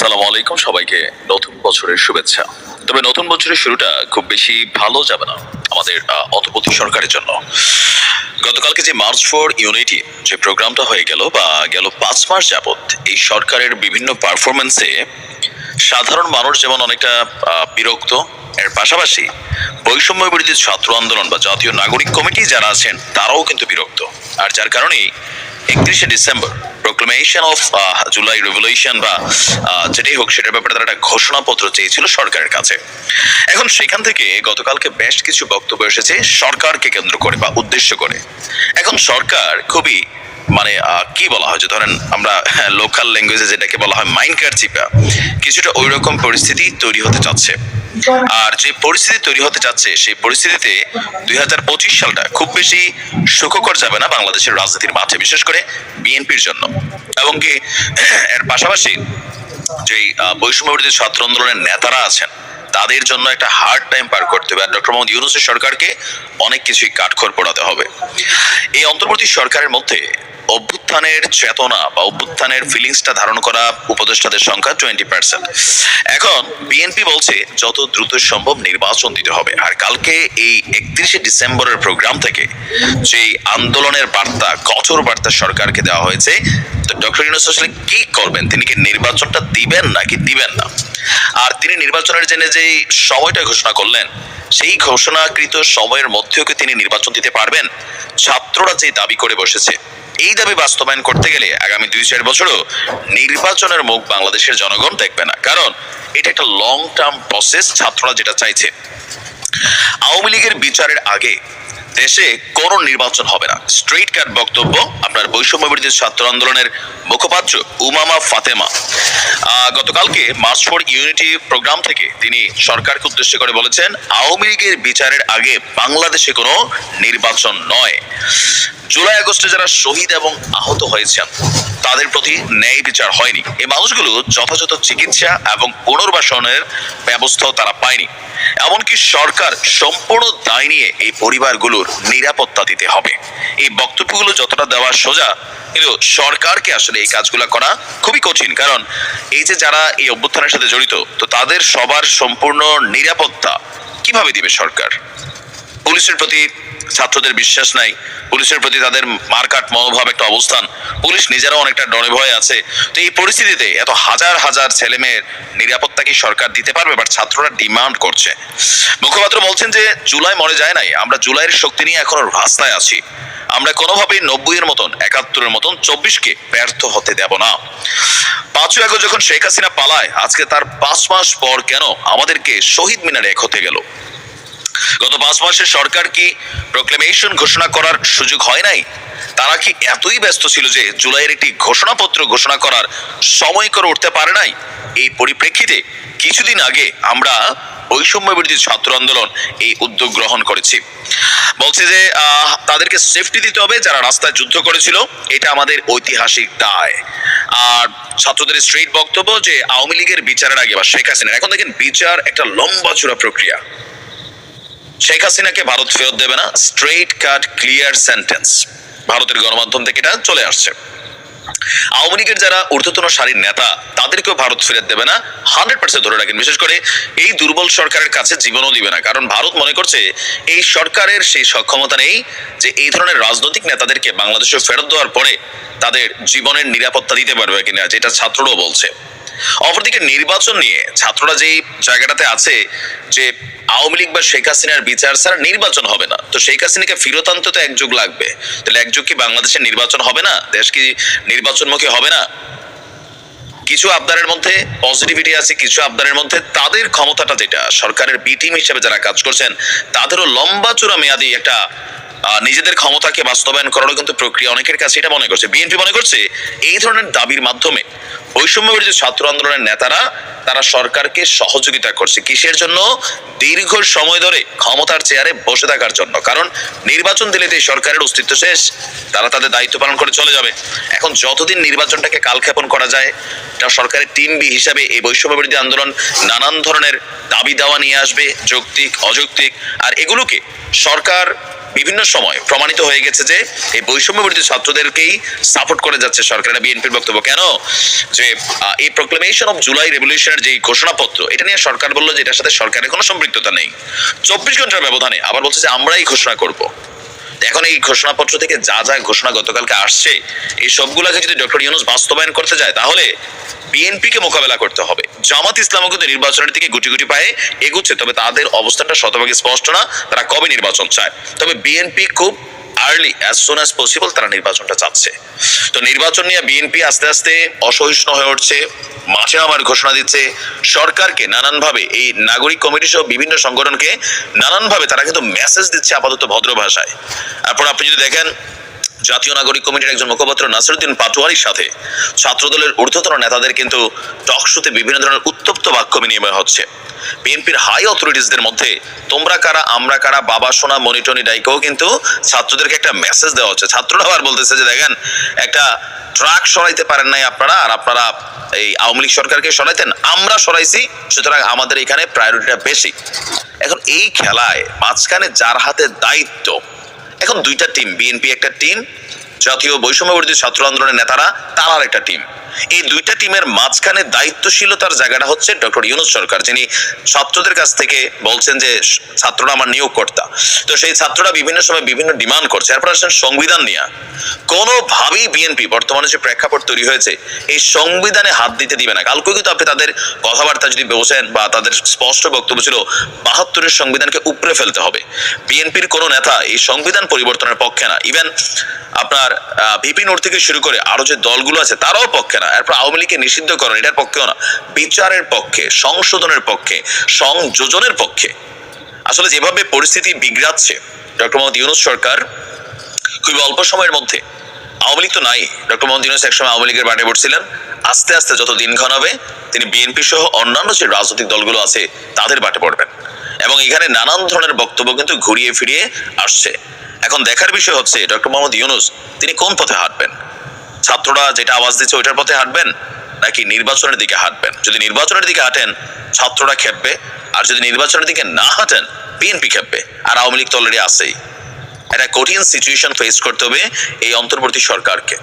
আসসালামু আলাইকুম সবাইকে নতুন বছরের শুভেচ্ছা। তবে নতুন বছরের শুরুটা খুব বেশি ভালো যাবে না আমাদের অন্তর্বর্তী সরকারের জন্য। গতকালকে যে মার্চ ফর ইউনিটি যে প্রোগ্রামটা হয়ে গেল বা গেল পাঁচ মাস যাবৎ, এই সরকারের বিভিন্ন পারফরমেন্সে সাধারণ মানুষ যেমন অনেকটা বিরক্ত, এর পাশাপাশি বৈষম্য বিরোধী ছাত্র আন্দোলন বা জাতীয় নাগরিক কমিটি যারা আছেন, তারাও কিন্তু বিরক্ত। আর যার কারণেই একত্রিশে December proclamation of July revolution বা আহ, যেটাই হোক সেটার ব্যাপারে তারা একটা ঘোষণাপত্র চেয়েছিল সরকারের কাছে। এখন সেখান থেকে গতকালকে বেশ কিছু বক্তব্য এসেছে সরকারকে কেন্দ্র করে বা উদ্দেশ্য করে। এখন সরকার খুবই মানে কি বলা হয় যে ধরেন আমরা লোকাল ল্যাঙ্গুয়েজে যেটাকে বলা হয় মাইন্ড চিপা কিছুটা ওই রকম পরিস্থিতি তৈরি হতে চাচ্ছে। আর যে পরিস্থিতি তৈরি হতে যাচ্ছে সেই পরিস্থিতিতে দুই হাজার পঁচিশ সালটা খুব বেশি সুখকর যাবে না বাংলাদেশের রাজনীতির মাঠে বিশেষ করে বিএনপির জন্য। এবং কি এর পাশাপাশি যেই আহ, বৈষম্য বিরোধী ছাত্র আন্দোলনের নেতারা আছেন তাদের জন্য একটা হার্ড টাইম পার করতে হবে। আর ডক্টর মোহাম্মদ ইউনুসের সরকারকে অনেক কিছুই কাঠখড় পড়াতে হবে। এই অন্তর্বর্তী সরকারের মধ্যে অভ্যুত্থানের চেতনা বা অভ্যুত্থানের ফিলিংসটা ধারণ করা উপদেষ্টাদের সংখ্যা টোয়েন্টি পার্সেন্ট এখন বিএনপি বলছে, যত দ্রুত সম্ভব নির্বাচন দিতে হবে। আর কালকে এই একত্রিশে ডিসেম্বরের প্রোগ্রাম থেকে যে আন্দোলনের বার্তা, কঠোর বার্তা সরকারকে দেওয়া হয়েছে, তো ডক্টর ইউনুস আসলে কি করবেন? তিনি কি নির্বাচনটা দিবেন নাকি দিবেন না? আর তিনি নির্বাচনের জন্য যে সময়টা ঘোষণা করলেন, সেই ঘোষণাকৃত সময়ের মধ্যেও কি তিনি নির্বাচন দিতে পারবেন? ছাত্ররা যে দাবি করে বসেছে এই দাবি বাস্তবায়ন করতে গেলে আগামী দুই চার বছরও নির্বাচনের মুখ বাংলাদেশের জনগণ দেখবে না। কারণ এটা একটা লং টার্ম প্রসেস ছাত্ররা যেটা চাইছে। আওয়ামী লীগের বিচারের আগে দেশে কোনো নির্বাচন হবে না। স্ট্রেট কাট বক্তব্য আপনার বৈষম্য বিরোধী ছাত্র আন্দোলনের মুখপাত্র উমামা ফাতেমা। গতকালকে মার্চ ফর ইউনিটি প্রোগ্রাম থেকে তিনি সরকারকে উদ্দেশ্য করে বলেছেন, আওয়ামী লীগের বিচারের আগে বাংলাদেশে কোনো নির্বাচন নয়। জুলাই আগস্টে যারা শহীদ এবং আহত হয়েছেন, তাদের প্রতি ন্যায় বিচার হয়নি। এই মানুষগুলো যথাযথ চিকিৎসা এবং পুনর্বাসনের ব্যবস্থাও তারা পায়নি। এমনকি সরকার সম্পূর্ণ দায় নিয়ে এই পরিবারগুলোর নিরাপত্তা দিতে হবে। এই বক্তব্যগুলো যতটা দেওয়া সোজা, কিন্তু সরকারকে আসলে এই কাজগুলো করা খুবই কঠিন। কারণ এই যে যারা এই অভ্যুত্থানের সাথে জড়িত, তো তাদের সবার সম্পূর্ণ নিরাপত্তা কীভাবে দিবে সরকার? পুলিশের প্রতি ছাত্রদের বিশ্বাস নাই, পুলিশের প্রতি তাদের মারকাট মনোভাব একটা অবস্থান, পুলিশ নিজেরাও অনেকটা ডরে ভয়ে আছে। তো এই পরিস্থিতিতে এত হাজার হাজার ছেলে মেয়ের নিরাপত্তা কি সরকার দিতে পারবে? বাট ছাত্ররা ডিমান্ড করছে। মুখপাত্র বলছেন যে জুলাই মরে যায় নাই, আমরা জুলাইয়ের শক্তি নিয়ে এখনও রাস্তায় আছি। আমরা কোনোভাবেই নব্বইয়ের মতন, একাত্তরের মতন, চব্বিশকে ব্যর্থ হতে দেব না। পাঁচই আগস্ট যখন শেখ হাসিনা পালায়, আজকে তার পাঁচ মাস পর কেন আমাদেরকে শহীদ মিনারে এক হতে গেল? গত পাঁচ মাসে সরকার কি প্রোক্লেমেশন ঘোষণা করার সুযোগ হয় নাই? তারা কি এতই ব্যস্ত ছিল যে জুলাইয়ের একটি ঘোষণাপত্র ঘোষণা করার সময় করে উঠতে পারে নাই? এই পরিপ্রেক্ষিতে কিছুদিন আগে আমরা বৈষম্য বিরোধী ছাত্র আন্দোলন এই উদ্যোগ গ্রহণ করেছি। বলছে যে তাদেরকে সেফটি দিতে হবে যারা রাস্তায় যুদ্ধ করেছিল। এটা আমাদের ঐতিহাসিক দায়। আর ছাত্রদের স্ট্রেট বক্তব্য যে, আওয়ামী লীগের বিচারের আগে বা শেখ হাসিনা এখন দেখেন, বিচার একটা লম্বা চূড়া প্রক্রিয়া। শেখ হাসিনাকে ভারত ফেরত দেবে না স্ট্রেট কাট ক্লিয়ার সেন্টেন্স ভারতের গণমাধ্যম থেকে এটা চলে আসছে। আওয়ামী লীগের যারা ঊর্ধ্বতন সারির নেতা, তাদেরকেও ভারত ফেরত দেবে না হান্ড্রেড পার্সেন্ট ধরে রাখেন। বিশেষ করে এই দুর্বল সরকারের কাছে জীবনও দিবে না, কারণ ভারত মনে করছে এই সরকারের সেই সক্ষমতা নেই যে এই ধরনের রাজনৈতিক নেতাদেরকে বাংলাদেশে ফেরত দেওয়ার পরে তাদের জীবনের নিরাপত্তা দিতে পারবে কিনা, যেটা ছাত্ররাও বলছে। অপরদিকে নির্বাচন নিয়ে ছাত্ররা যেই জায়গাটাতে আছে যে আওয়ামী লীগ বা শেখ হাসিনার বিচার ছাড়া নির্বাচন হবে না। তো শেখ হাসিনাকে ফিরত আনতে তো এক যুগ লাগবে। তাহলে এক যুগ কি বাংলাদেশের নির্বাচন হবে না? দেশ কি নির্বাচনমুখী হবে না? কিছু আবদারের মধ্যে পজিটিভিটি আছে, কিছু আবদারের মধ্যে তাদের ক্ষমতাটা যেটা, সরকারের বি টিম হিসেবে যারা কাজ করছেন, তাদেরও লম্বা চূড়া মেয়াদি একটা নিজেদের ক্ষমতাকে বাস্তবায়ন করারও কিন্তু প্রক্রিয়া অনেকের কাছে এটা মনে করছে। বিএনপি মনে করছে, এই ধরনের দাবির মাধ্যমে বৈষম্য বিরোধী ছাত্র আন্দোলনের নেতারা, তারা সরকারকে সহযোগিতা করছে। কিসের জন্য? দীর্ঘ সময় ধরে ক্ষমতার চেয়ারে বসে থাকার জন্য। কারণ নির্বাচন দিলে তো সরকারের অস্তিত্ব শেষ। তারা তাদের দায়িত্ব পালন করে চলে যাবে। এখন যতদিন নির্বাচনটাকে কালক্ষেপণ করা যায় একটা সরকারের টিম বি হিসাবে এই বৈষম্য বিরোধী আন্দোলন নানান ধরনের দাবি দাওয়া নিয়ে আসবে, যৌক্তিক, অযৌক্তিক। আর এগুলোকে সরকার বিভিন্ন সময় প্রমাণিত হয়ে গেছে যে এই বৈষম্য বিরোধী ছাত্রদেরকেই সাপোর্ট করে যাচ্ছে সরকার এটা বিএনপির বক্তব্য। কেন? যে এই প্রক্লেমেশন অফ জুলাই রেভলিউশনের যে ঘোষণাপত্র, এটা নিয়ে সরকার বলল যে এটার সাথে সরকারের কোনো সম্পৃক্ততা নেই। চব্বিশ ঘণ্টার ব্যবধানে আবার বলছে যে আমরাই ঘোষণা করব। এখন এই ঘোষণাপত্র থেকে যা যা ঘোষণা গতকালকে আসছে, এই সবগুলাকে যদি ডক্টর ইউনুস বাস্তবায়ন করতে যায়, তাহলে বিএনপিকে মোকাবেলা করতে হবে। জামাত ইসলামকে কিন্তু নির্বাচনের দিকে গুটি গুটি পায়ে এগুচ্ছে, তবে তাদের অবস্থাটা শতভাগে স্পষ্ট না, তারা কবে নির্বাচন চায়? তবে বিএনপি খুব early as soon as possible তারা নির্বাচনটা চাচ্ছে। তো নির্বাচন নিয়ে বিএনপি আস্তে আস্তে অসহিষ্ণু হয়ে উঠছে, মাঠে আমার ঘোষণা দিচ্ছে। সরকারকে নানানভাবে, এই নাগরিক কমিটি সহ বিভিন্ন সংগঠনকে নানানভাবে তারা কিন্তু মেসেজ দিচ্ছে আপাতত ভদ্র ভাষায়। তারপর আপনি যদি দেখেন জাতীয় নাগরিক কমিটির একজন মুখপাত্র নাসিরুদ্দিন পাটোয়ারির সাথে ছাত্রদলের ঊর্ধ্বতন নেতাদের কিন্তু টকশোতে বিভিন্ন ধরনের উত্তপ্ত বাক্য বিনিময় হচ্ছে। বিএনপির হাই অথরিটিসদের মধ্যে তোমরা কারা, আমরা কারা, বাবা সোনা মনিটনি ডাইকেও কিন্তু ছাত্রদেরকে একটা মেসেজ দেওয়া হচ্ছে। ছাত্ররা আবার বলতেছে যে, দেখেন, একটা ট্রাক সরাইতে পারেন নাই আপনারা আর আপনারা এই আওয়ামী লীগ সরকারকে সরাইতেন, আমরা সরাইছি, সুতরাং আমাদের এখানে প্রায়োরিটিটা বেশি। এখন এই খেলায় মাঝখানে যার হাতে দায়িত্ব এখন দুইটা টিম বিএনপি একটা টিম জাতীয় বৈষম্যবর্তী ছাত্র আন্দোলনের নেতারা তারার একটা টিম এই দুইটা টিমের মাঝখানে দায়িত্বশীলতার জায়গাটা হচ্ছে ডক্টর ইউনুস সরকার, যিনি ছাত্রদের কাছ থেকে বলছেন যে, ছাত্ররা আমার নিয়োগকর্তা। তো সেই ছাত্ররা বিভিন্ন সময় বিভিন্ন ডিমান্ড করছে। এরপর আসছেন সংবিধান নিয়ে। কোনোভাবেই বিএনপি বর্তমানে যে প্রেক্ষাপট তৈরি হয়েছে, এই সংবিধানে হাত দিতে দিবে না। কালকেও কিন্তু আপনি তাদের কথাবার্তা যদি বসেন বা তাদের স্পষ্ট বক্তব্য ছিল, বাহাত্তরের সংবিধানকে উপরে ফেলতে হবে। বিএনপির কোনো নেতা এই সংবিধান পরিবর্তনের পক্ষে না। ইভেন আপনার ভিপি নোট থেকে শুরু করে আরও যে দলগুলো আছে, তারাও পক্ষে না। এরপর আওয়ামী লীগকে নিষিদ্ধকরণ এটার পক্ষেও না। বিচারের পক্ষে, সংশোধনের পক্ষে, সংযোজনের পক্ষে। আসলে যেভাবে পরিস্থিতি বিগড়াচ্ছে, ডক্টর মোহাম্মদ ইউনুস সরকার, খুবই অল্প সময়ের মধ্যে, আওয়ামী লীগ তো নাই। ডক্টর মোহাম্মদ ইউনুস একসময় আওয়ামী লীগের বাটে পড়ছিলেন। আস্তে আস্তে যত দিন ঘনাবে, তিনি বিএনপি সহ অন্যান্য যে রাজনৈতিক দলগুলো আছে, তাদের বাটে পড়বেন। এবং এখানে নানান ধরনের বক্তব্য কিন্তু ঘুরিয়ে ফিরিয়ে আসছে। এখন দেখার বিষয় হচ্ছে, ডক্টর মোহাম্মদ ইউনুস, তিনি কোন পথে হাঁটবেন? ছাত্ররা যেটা আওয়াজ দিচ্ছে ওইটার পথে হাঁটবেন নাকি নির্বাচনের দিকে হাঁটবেন? যদি নির্বাচনের দিকে হাঁটেন, ছাত্ররা খেপবে, আর যদি নির্বাচনের দিকে না হাঁটেন, বিএনপি খেপবে, আর আওয়ামী লীগ তো অলরেডি আছেই। একটা কঠিন সিচুয়েশন ফেস করতে হবে এই অন্তর্বর্তী সরকারকে।